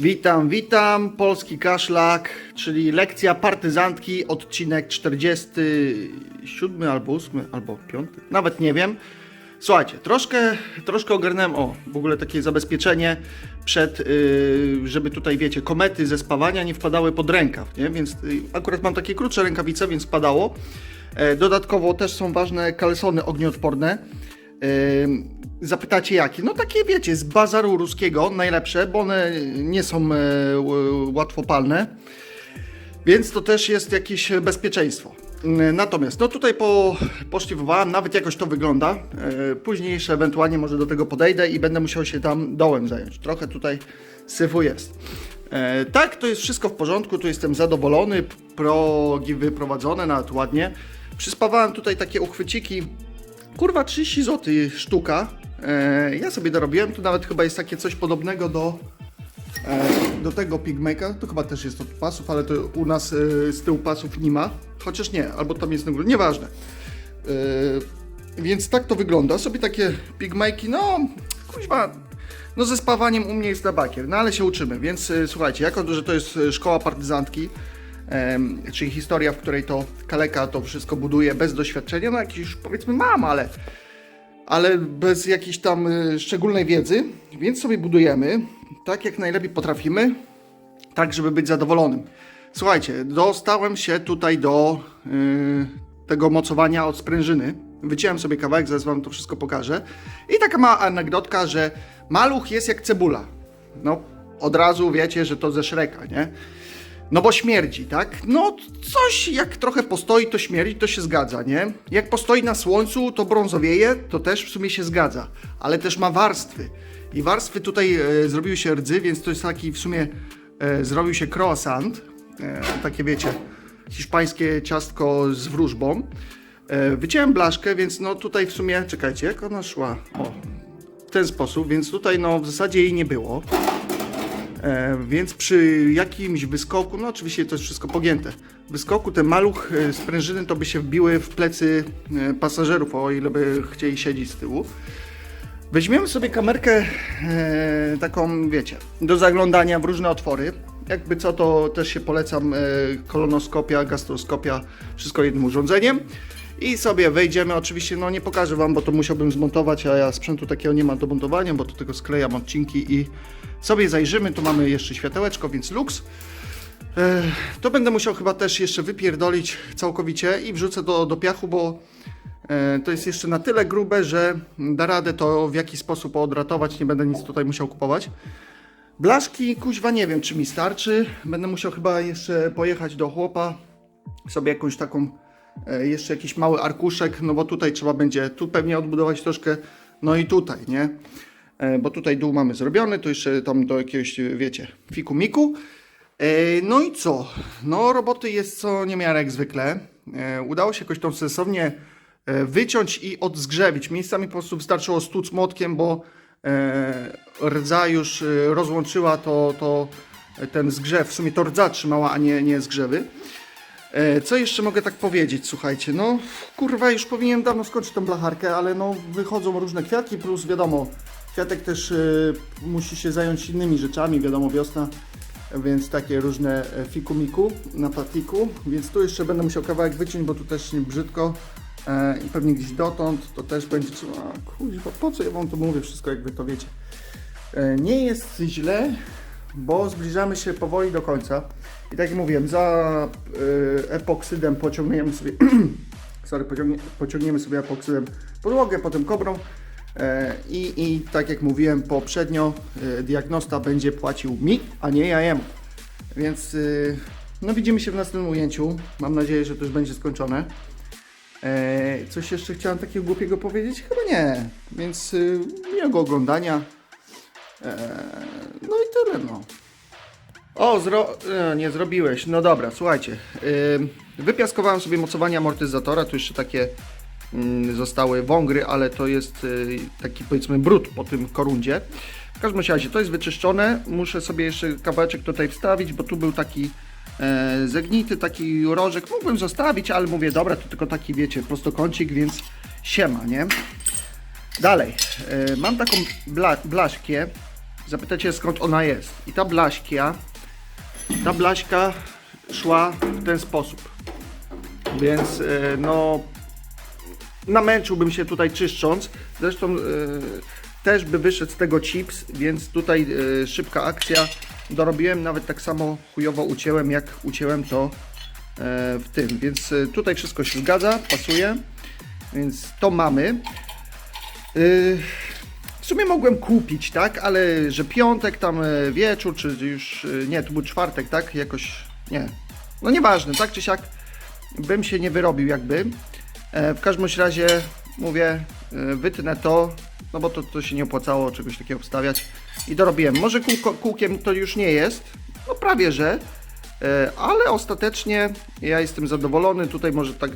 Witam, witam, polski kaszlak, czyli lekcja partyzantki, odcinek 47 albo 8 albo 5, nawet nie wiem. Słuchajcie, troszkę, troszkę ogarnąłem, o, w ogóle takie zabezpieczenie przed, yy, żeby tutaj, wiecie, komety ze spawania nie wpadały pod rękaw, nie? Więc yy, akurat mam takie krótsze rękawice, więc spadało. E, dodatkowo też są ważne kalesony ognioodporne. Zapytacie jakie? No takie wiecie, z bazaru ruskiego, najlepsze, bo one nie są e, łatwopalne, więc to też jest jakieś bezpieczeństwo. Natomiast, no tutaj po, poszliwowałem, nawet jakoś to wygląda. E, Później jeszcze ewentualnie może do tego podejdę i będę musiał się tam dołem zająć. Trochę tutaj syfu jest. E, tak, to jest wszystko w porządku, tu jestem zadowolony, progi wyprowadzone nawet ładnie. Przyspawałem tutaj takie uchwyciki, Kurwa, 30 zł sztuka. E, ja sobie dorobiłem. Tu nawet chyba jest takie coś podobnego do, e, do tego Pigmake'a. To chyba też jest od pasów, ale to u nas e, z tyłu pasów nie ma. Chociaż nie, albo tam jest na górze. Nieważne. E, więc tak to wygląda. Sobie takie Pigmake'i, no kuźwa, no ze spawaniem u mnie jest na bakier, no ale się uczymy. Więc e, słuchajcie, jako że to jest e, szkoła partyzantki, czyli historia, w której to kaleka to wszystko buduje bez doświadczenia, no jakiś już powiedzmy mam, ale, ale bez jakiejś tam y, szczególnej wiedzy, więc sobie budujemy tak jak najlepiej potrafimy, tak żeby być zadowolonym. Słuchajcie, dostałem się tutaj do y, tego mocowania od sprężyny. Wyciąłem sobie kawałek, zaraz wam to wszystko pokażę. I taka mała anegdotka, że maluch jest jak cebula. No, od razu wiecie, że to ze Szreka, nie? No bo śmierdzi, tak? No coś jak trochę postoi, to śmierdzi, to się zgadza, nie? Jak postoi na słońcu, to brązowieje, to też w sumie się zgadza. Ale też ma warstwy. I warstwy tutaj e, zrobiły się rdzy, więc to jest taki w sumie e, zrobił się croissant. E, takie wiecie, hiszpańskie ciastko z wróżbą. E, wyciąłem blaszkę, więc no tutaj w sumie, czekajcie, jak ona szła? O, w ten sposób, więc tutaj no w zasadzie jej nie było. E, więc przy jakimś wyskoku, no oczywiście to jest wszystko pogięte, wyskoku ten maluch e, sprężyny to by się wbiły w plecy e, pasażerów, o ile by chcieli siedzieć z tyłu. Weźmiemy sobie kamerkę taką, wiecie, do zaglądania w różne otwory. Jakby co, to też się polecam kolonoskopia, gastroskopia, wszystko jednym urządzeniem. I sobie wejdziemy, oczywiście no nie pokażę Wam, bo to musiałbym zmontować, a ja sprzętu takiego nie mam do montowania, bo to tylko sklejam odcinki i sobie zajrzymy. Tu mamy jeszcze światełeczko, więc luks. E, To będę musiał chyba też jeszcze wypierdolić całkowicie i wrzucę do, do piachu, bo e, to jest jeszcze na tyle grube, że da radę to w jakiś sposób odratować, nie będę nic tutaj musiał kupować. Blaszki, kuźwa, nie wiem czy mi starczy. Będę musiał chyba jeszcze pojechać do chłopa, sobie jakąś taką, jeszcze jakiś mały arkuszek, no bo tutaj trzeba będzie tu pewnie odbudować troszkę, no i tutaj, nie? E, Bo tutaj dół mamy zrobiony, to jeszcze tam do jakiegoś, wiecie, fiku miku. E, No i co? No roboty jest co niemiarę jak zwykle. E, Udało się jakoś tą sensownie e, wyciąć i odzgrzewić. Miejscami po prostu wystarczyło stłuc młotkiem, bo e, rdza już e, rozłączyła to, to e, ten zgrzew. W sumie to rdza trzymała, a nie, nie zgrzewy. E, Co jeszcze mogę tak powiedzieć? Słuchajcie, no kurwa, już powinienem dawno skończyć tą blacharkę, ale no wychodzą różne kwiatki, plus wiadomo, kwiatek też e, musi się zająć innymi rzeczami, wiadomo, wiosna, więc takie różne e, fiku-miku na platiku, więc tu jeszcze będę musiał kawałek wyciąć, bo tu też brzydko i pewnie gdzieś dotąd to też będzie trzeba, a, kuźwa, po co ja wam to mówię wszystko, jak wy to wiecie. E, Nie jest źle, bo zbliżamy się powoli do końca. I tak jak mówiłem, za y, epoksydem pociągniemy sobie, sorry, pociągnie, pociągniemy sobie epoksydem podłogę, potem kobrą. E, I, I tak jak mówiłem poprzednio, y, diagnosta będzie płacił mi, a nie ja jemu. Więc y, no widzimy się w następnym ujęciu. Mam nadzieję, że to już będzie skończone. E, coś jeszcze chciałem takiego głupiego powiedzieć? Chyba nie. Więc y, miłego oglądania. E, no i tyle no. O, zro... e, nie zrobiłeś. No dobra, słuchajcie. Ym, wypiaskowałem sobie mocowanie amortyzatora. Tu jeszcze takie mm, zostały wągry, ale to jest y, taki powiedzmy brud po tym korundzie. W każdym razie to jest wyczyszczone. Muszę sobie jeszcze kawałeczek tutaj wstawić, bo tu był taki e, zegnity, taki rożek. Mógłbym zostawić, ale mówię, dobra, to tylko taki, wiecie, prostokącik, więc siema, nie? Dalej, e, mam taką bla, blaszkę Zapytacie skąd ona jest. I ta blaśkia, ta blaśka szła w ten sposób. Więc e, no namęczyłbym się tutaj czyszcząc. Zresztą e, też by wyszedł z tego chips, więc tutaj e, szybka akcja. Dorobiłem, nawet tak samo chujowo ucięłem, jak ucięłem to w tym. Więc tutaj wszystko się zgadza, pasuje. Więc to mamy. W sumie mogłem kupić, tak? Ale że piątek, tam e, wieczór, czy już. e, Nie, to był czwartek, tak? Jakoś. Nie. No nieważne, tak czy siak bym się nie wyrobił jakby. E, w każdym razie mówię, wytnę to, no bo to, to się nie opłacało czegoś takiego wstawiać i dorobiłem. Może kółko, kółkiem to już nie jest, no prawie że, ale ostatecznie ja jestem zadowolony. Tutaj może tak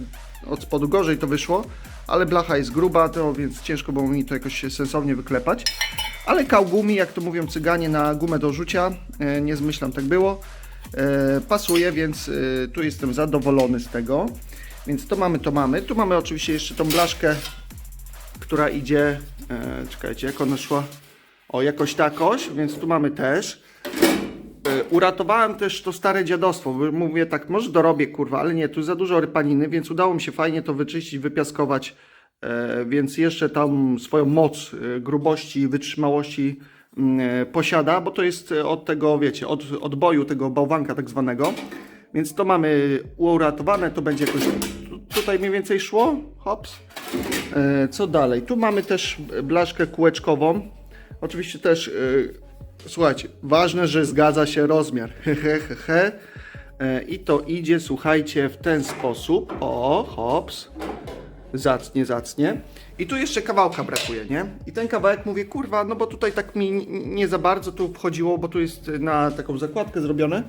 od spodu gorzej to wyszło, ale blacha jest gruba, to więc ciężko było mi to jakoś sensownie wyklepać. Ale kałgumi, jak to mówią cyganie, na gumę do rzucia, e, nie zmyślam, tak było. E, pasuje, więc e, tu jestem zadowolony z tego. Więc to mamy, to mamy. Tu mamy oczywiście jeszcze tą blaszkę, która idzie, e, czekajcie, jak ona szła? O, jakoś takoś, więc tu mamy też. E, Uratowałem też to stare dziadostwo, mówię tak, może dorobię kurwa, ale nie, tu za dużo rypaniny, więc udało mi się fajnie to wyczyścić, wypiaskować, e, więc jeszcze tam swoją moc e, grubości i wytrzymałości mm, e, posiada, bo to jest od tego, wiecie, od odboju tego bałwanka tak zwanego, więc to mamy uratowane, to będzie jakoś tu- tutaj mniej więcej szło, hops. Co dalej? Tu mamy też blaszkę kółeczkową. Oczywiście też, słuchajcie, ważne, że zgadza się rozmiar. He, he, he, he. E, I to idzie, słuchajcie, w ten sposób. O, hops. Zacnie, zacnie. I tu jeszcze kawałka brakuje, nie? I ten kawałek mówię, kurwa, no bo tutaj tak mi nie za bardzo tu wchodziło, bo tu jest na taką zakładkę zrobione.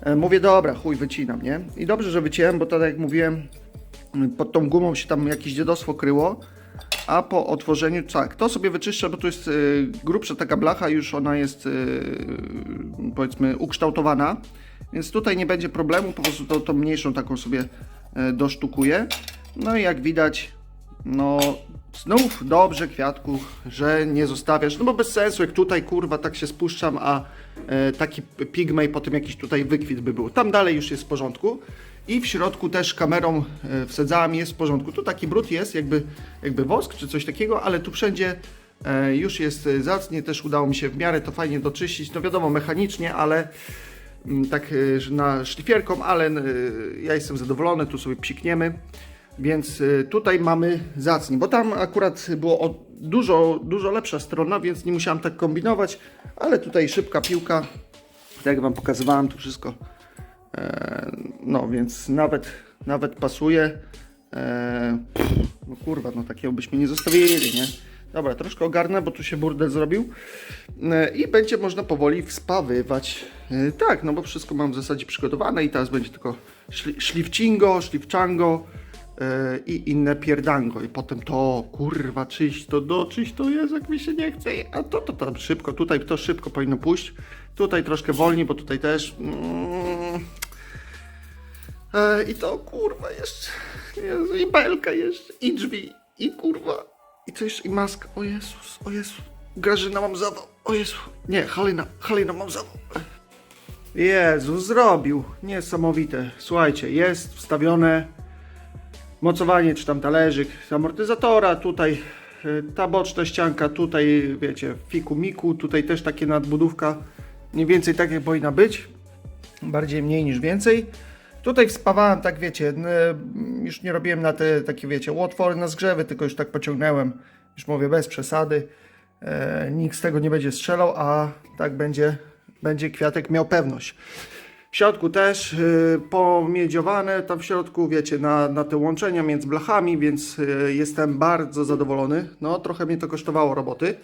E, Mówię, dobra, chuj, wycinam, nie? I dobrze, że wyciąłem, bo tak jak mówiłem, pod tą gumą się tam jakieś dziadostwo kryło, a po otworzeniu, tak, to sobie wyczyszczę, bo tu jest y, grubsza taka blacha, już ona jest y, powiedzmy ukształtowana, więc tutaj nie będzie problemu, po prostu tą, tą mniejszą taką sobie y, dosztukuję. No i jak widać, no znów dobrze kwiatku, że nie zostawiasz, no bo bez sensu, jak tutaj kurwa tak się spuszczam, a e, taki pigmej potem jakiś tutaj wykwit by był. Tam dalej już jest w porządku. I w środku też kamerą e, wsadzałem, jest w porządku. Tu taki brud jest, jakby, jakby wosk czy coś takiego, ale tu wszędzie e, już jest e, zacnie, też udało mi się w miarę to fajnie doczyścić. No wiadomo, mechanicznie, ale mm, tak e, na szlifierką, ale e, ja jestem zadowolony, tu sobie psikniemy. Więc y, tutaj mamy zacnie, bo tam akurat było dużo, dużo lepsza strona, więc nie musiałem tak kombinować, ale tutaj szybka piłka, tak jak Wam pokazywałem, tu wszystko, e, no więc nawet, nawet pasuje. E, no kurwa, no takiego byśmy nie zostawili, nie? Dobra, troszkę ogarnę, bo tu się burdel zrobił e, i będzie można powoli wspawywać. Tak, no bo wszystko mam w zasadzie przygotowane i teraz będzie tylko szli, szlifcingo, szlifczango, i inne pierdango. I potem to, kurwa, czyś to doczyś to jest, jak mi się nie chce. A to, to tam szybko, tutaj to szybko powinno pójść. Tutaj troszkę wolniej, bo tutaj też. Mm, e, I to, kurwa, jeszcze. Jezu, I belka jeszcze, i drzwi, i kurwa. I to jeszcze, i maska. O Jezus, o Jezu. Grażyna mam zawał. O Jezu. Nie, Halina, Halina mam zawał. Jezu, zrobił. Niesamowite. Słuchajcie, jest wstawione mocowanie, czy tam talerzyk amortyzatora, tutaj y, ta boczna ścianka, tutaj wiecie, fiku miku, tutaj też takie nadbudówka, mniej więcej tak jak powinna być, bardziej mniej niż więcej. Tutaj wspawałem, tak wiecie, już nie robiłem na te takie wiecie, otwory na zgrzewy, tylko już tak pociągnąłem, już mówię bez przesady, e, nikt z tego nie będzie strzelał, a tak będzie, będzie kwiatek miał pewność. W środku też y, pomiedziowane, tam w środku, wiecie, na, na te łączenia między blachami, więc y, jestem bardzo zadowolony. No, trochę mnie to kosztowało roboty.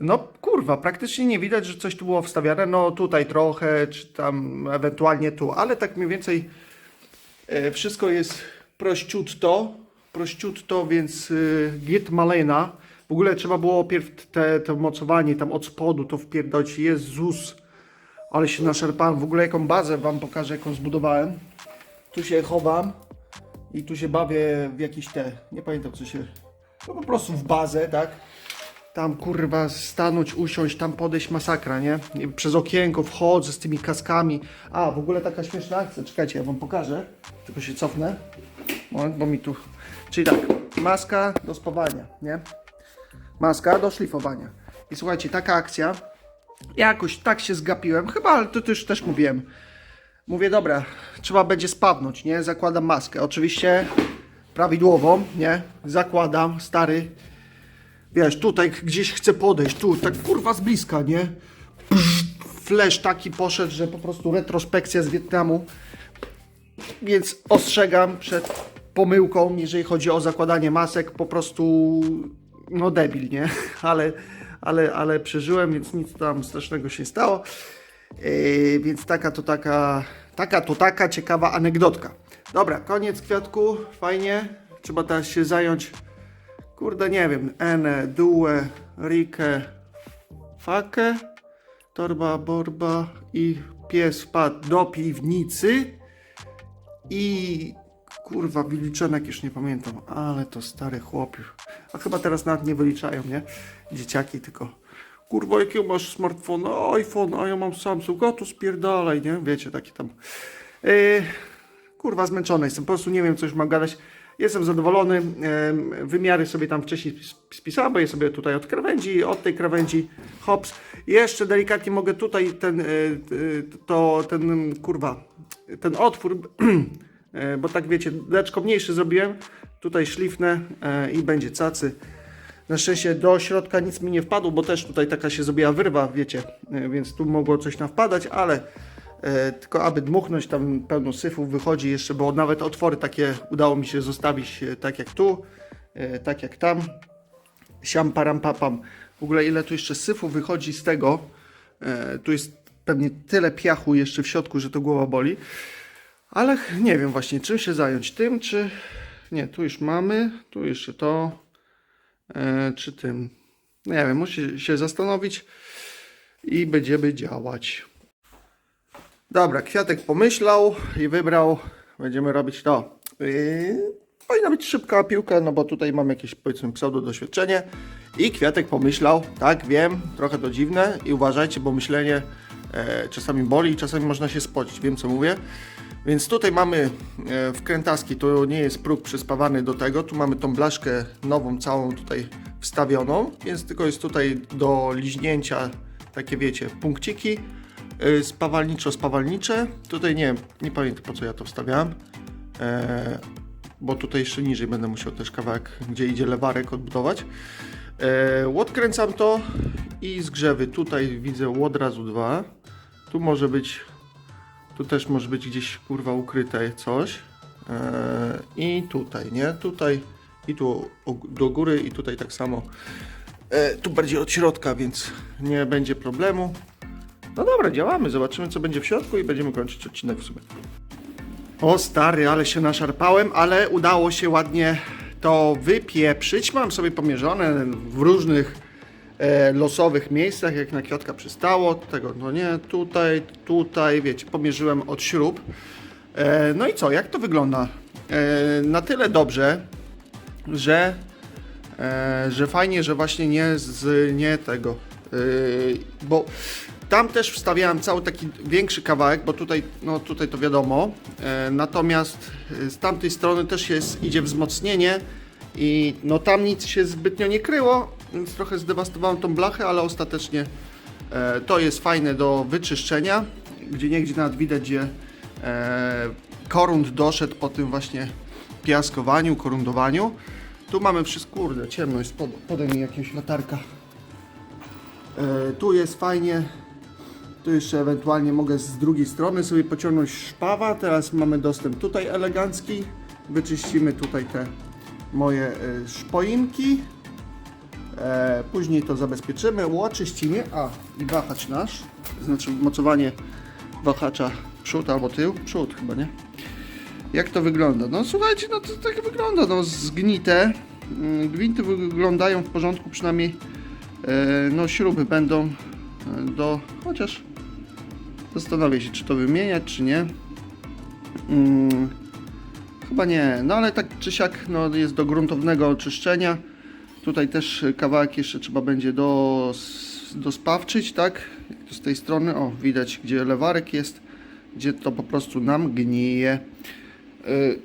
No, kurwa, praktycznie nie widać, że coś tu było wstawiane. No, tutaj trochę, czy tam ewentualnie tu, ale tak mniej więcej e, wszystko jest prościutto, prościutto, więc y, git malena. W ogóle trzeba było pierw te, te mocowanie tam od spodu to wpierdolić. Jezus, ale się naszarpałem. W ogóle jaką bazę wam pokażę, jaką zbudowałem. Tu się chowam i tu się bawię w jakieś te, nie pamiętam co się, no po prostu w bazę, tak? tam kurwa stanąć, usiąść, tam podejść masakra, nie? Przez okienko wchodzę z tymi kaskami. A, w ogóle taka śmieszna akcja, czekajcie, ja wam pokażę. Tylko się cofnę. Moment, bo mi tu... Czyli tak, maska do spawania, nie? Maska do szlifowania. I słuchajcie, taka akcja, jakoś tak się zgapiłem, chyba, ale to też, też mówiłem. Mówię, dobra, trzeba będzie spawnąć, nie? Zakładam maskę. Oczywiście prawidłową, nie? Zakładam, stary. Wiesz, tutaj gdzieś chcę podejść, tu, tak kurwa z bliska, nie? Flash taki poszedł, że po prostu retrospekcja z Wietnamu. Więc ostrzegam przed pomyłką, jeżeli chodzi o zakładanie masek, po prostu no debil, nie? Ale, ale, ale przeżyłem, więc nic tam strasznego się nie stało. Yy, więc taka to taka, taka to taka ciekawa anegdotka. Dobra, koniec kwiatku, fajnie. Trzeba teraz się zająć, kurde nie wiem, Ene, Due, Rike, Fakę, Torba, Borba i pies wpadł do piwnicy i kurwa wyliczonek już nie pamiętam, ale to stary chłop. A chyba teraz nawet nie wyliczają, nie? Dzieciaki tylko kurwa jakiego masz smartfona, iPhone, a ja mam Samsung, a to spierdalaj, nie? Wiecie, taki tam. Yy, kurwa zmęczony jestem, po prostu nie wiem co już mam gadać. Jestem zadowolony, em, wymiary sobie tam wcześniej sp- spisałem, bo je sobie tutaj od krawędzi, od tej krawędzi, hops. Jeszcze delikatnie mogę tutaj ten, y, y, to, ten, kurwa, ten otwór, bo tak wiecie, deczko mniejszy zrobiłem, tutaj szlifnę e, i będzie cacy. Na szczęście do środka nic mi nie wpadło, bo też tutaj taka się zrobiła wyrwa, wiecie, e, więc tu mogło coś nam wpadać, ale e, tylko aby dmuchnąć tam pełno syfów wychodzi jeszcze, bo nawet otwory takie udało mi się zostawić e, tak jak tu, e, tak jak tam. Siam param papam. W ogóle ile tu jeszcze syfu wychodzi z tego. E, tu jest pewnie tyle piachu jeszcze w środku, że to głowa boli. Ale nie wiem właśnie czym się zająć. Tym czy... Nie, tu już mamy. Tu jeszcze to. E, czy tym. Nie wiem, muszę się zastanowić i będziemy działać. Dobra, kwiatek pomyślał i wybrał. Będziemy robić to. Yy, powinna być szybka piłka, no bo tutaj mam jakieś powiedzmy pseudo doświadczenie. I kwiatek pomyślał, tak wiem, trochę to dziwne i uważajcie, bo myślenie e, czasami boli, czasami można się spocić, wiem co mówię. Więc tutaj mamy e, wkrętaski, to nie jest próg przyspawany do tego, tu mamy tą blaszkę nową całą tutaj wstawioną, więc tylko jest tutaj do liźnięcia takie wiecie, punkciki y, spawalniczo-spawalnicze. Tutaj nie nie pamiętam po co ja to wstawiałem, e, bo tutaj jeszcze niżej będę musiał też kawałek, gdzie idzie lewarek odbudować. E, odkręcam to i zgrzewy. Tutaj widzę od razu dwa. Tu może być, tu też może być gdzieś kurwa ukryte coś. E, I tutaj, nie? Tutaj i tu do góry i tutaj tak samo. E, tu bardziej od środka, więc nie będzie problemu. No dobra, działamy. Zobaczymy, co będzie w środku i będziemy kończyć odcinek w sumie. O stary, ale się naszarpałem, ale udało się ładnie to wypieprzyć. Mam sobie pomierzone w różnych losowych miejscach, jak na kwiatka przystało. Tego, no nie, tutaj, tutaj, wiecie, pomierzyłem od śrub. E, no i co, jak to wygląda? E, na tyle dobrze, że E, że fajnie, że właśnie nie z nie tego. Bo tam też wstawiałem cały taki większy kawałek, bo tutaj, no tutaj to wiadomo. E, natomiast e, z tamtej strony też jest, idzie wzmocnienie i no tam nic się zbytnio nie kryło, więc trochę zdewastowałem tą blachę, ale ostatecznie e, to jest fajne do wyczyszczenia, gdzie niegdzie nawet widać, gdzie e, korund doszedł po tym właśnie piaskowaniu, korundowaniu. Tu mamy wszystko, kurde, ciemno jest, pod, podaj mi jakieś latarka. E, tu jest fajnie, tu jeszcze ewentualnie mogę z drugiej strony sobie pociągnąć szpawa, teraz mamy dostęp tutaj elegancki. Wyczyścimy tutaj te moje szpoinki. E, później to zabezpieczymy, oczyścimy, a i wahacz nasz, znaczy mocowanie wahacza przód albo tył, przód chyba, nie? Jak to wygląda? No słuchajcie, no to tak wygląda, no zgnite. Mm, Gwinty wyglądają w porządku, przynajmniej e, no śruby będą e, do... chociaż zastanawiam się, czy to wymieniać, czy nie. Mm, chyba nie, no ale tak czy siak no, jest do gruntownego oczyszczenia. Tutaj też kawałek jeszcze trzeba będzie do, dospawczyć, tak? Z tej strony, o widać gdzie lewarek jest, gdzie to po prostu nam gnije. Y,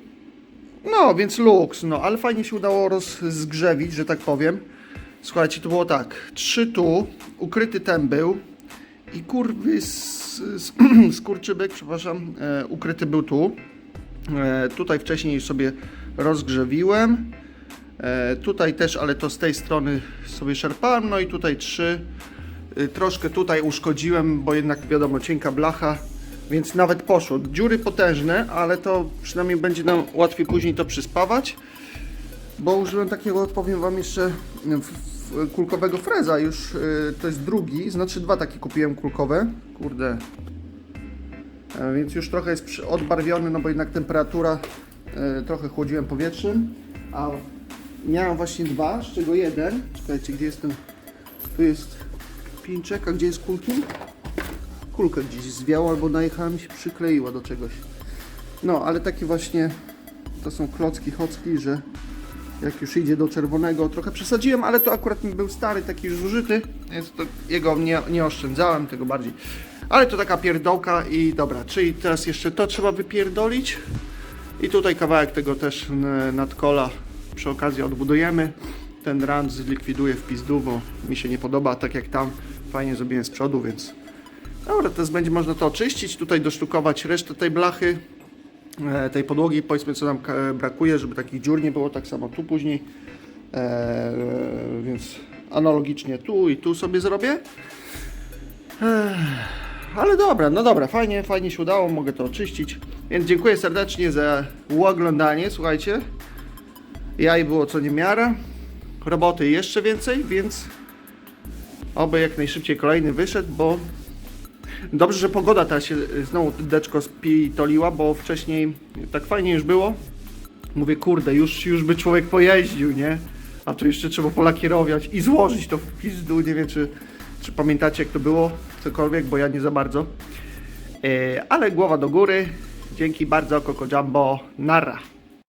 No, więc luks, no, ale fajnie się udało rozgrzewić, że tak powiem. Słuchajcie, to było tak, trzy tu, ukryty ten był i kurwy s, s, skurczybek, przepraszam, e, ukryty był tu. E, tutaj wcześniej sobie rozgrzewiłem. E, tutaj też, ale to z tej strony sobie szarpałem, no i tutaj trzy. Y, Troszkę tutaj uszkodziłem, bo jednak wiadomo, cienka blacha, więc nawet poszło. Dziury potężne, ale to przynajmniej będzie nam łatwiej później to przyspawać. Bo użyłem takiego, powiem Wam jeszcze, kulkowego freza już, y, to jest drugi, znaczy dwa takie kupiłem kulkowe. Kurde. E, więc już trochę jest odbarwiony, no bo jednak temperatura, e, trochę chłodziłem powietrzem. A miałem właśnie dwa, z czego jeden, czekajcie, gdzie jest ten, tu jest pinczek, a gdzie jest kulki? Kulka gdzieś zwiała albo najechała mi się przykleiła do czegoś. No, ale takie właśnie, to są klocki, chocki, że jak już idzie do czerwonego, trochę przesadziłem, ale to akurat mi był stary, taki już zużyty, więc to jego nie, nie oszczędzałem, tego bardziej. Ale to taka pierdołka i dobra, czyli teraz jeszcze to trzeba wypierdolić i tutaj kawałek tego też nadkola przy okazji odbudujemy. Ten rand zlikwiduję w pizdu, bo mi się nie podoba, tak jak tam fajnie zrobiłem z przodu, więc dobra, teraz będzie można to oczyścić, tutaj dosztukować resztę tej blachy, e, tej podłogi, powiedzmy co nam e, brakuje, żeby takich dziur nie było, tak samo tu później, e, więc analogicznie tu i tu sobie zrobię. Ale dobra, no dobra, fajnie, fajnie się udało, mogę to oczyścić. Więc dziękuję serdecznie za oglądanie, słuchajcie. Jaj było co niemiara. Roboty jeszcze więcej, więc oby jak najszybciej kolejny wyszedł, bo dobrze, że pogoda ta się znowu deczko spitoliła, bo wcześniej tak fajnie już było. Mówię, kurde, już, już by człowiek pojeździł, nie? A tu jeszcze trzeba polakierować i złożyć to w pizdu. Nie wiem, czy, czy pamiętacie, jak to było, cokolwiek, bo ja nie za bardzo. E, ale głowa do góry. Dzięki bardzo, Coco Jumbo. Nara.